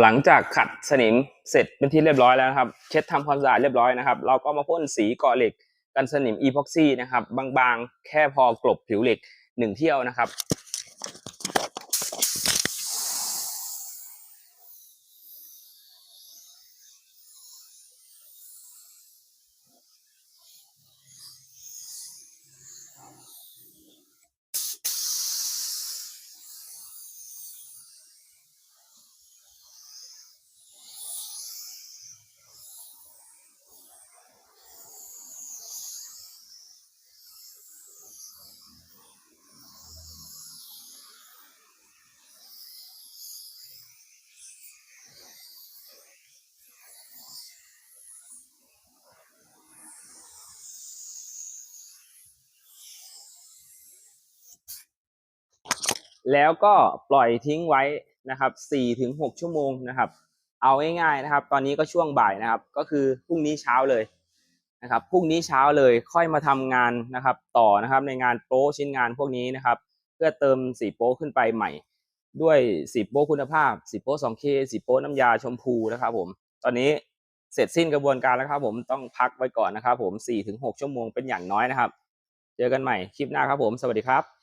หลังจากขัดสนิมเสร็จเป็นที่เรียบร้อยแล้วนะครับ เช็ดทำความสะอาดเรียบร้อยนะครับ เราก็มาพ่นสีก่อเหล็กกันสนิมอีพ็อกซี่นะครับ บางๆ แค่พอกลบผิวเหล็กหนึ่งเที่ยวนะครับ แล้วก็ปล่อยทิ้งไว้นะครับ4ถึง6ชั่วโมงนะครับ เอาง่ายๆนะครับ ตอนนี้ก็ช่วงบ่ายนะครับ ก็คือพรุ่งนี้เช้าเลยนะครับพรุ่งนี้เช้าเลยค่อยมาทำงานนะครับ ต่อนะครับในงานโป๊ชิ้นงานพวกนี้นะครับ เพื่อเติมสีโป๊ขึ้นไปใหม่ ด้วยสีโป๊คุณภาพสีโป๊ 2K สีโป๊น้ำยาชมพูนะครับผมตอนนี้เสร็จสิ้นกระบวนการแล้วครับผมต้องพักไว้ก่อนนะครับผม4-6 ชั่วโมงเป็นอย่างน้อยนะครับ เจอกันใหม่คลิปหน้าครับผม สวัสดีครับ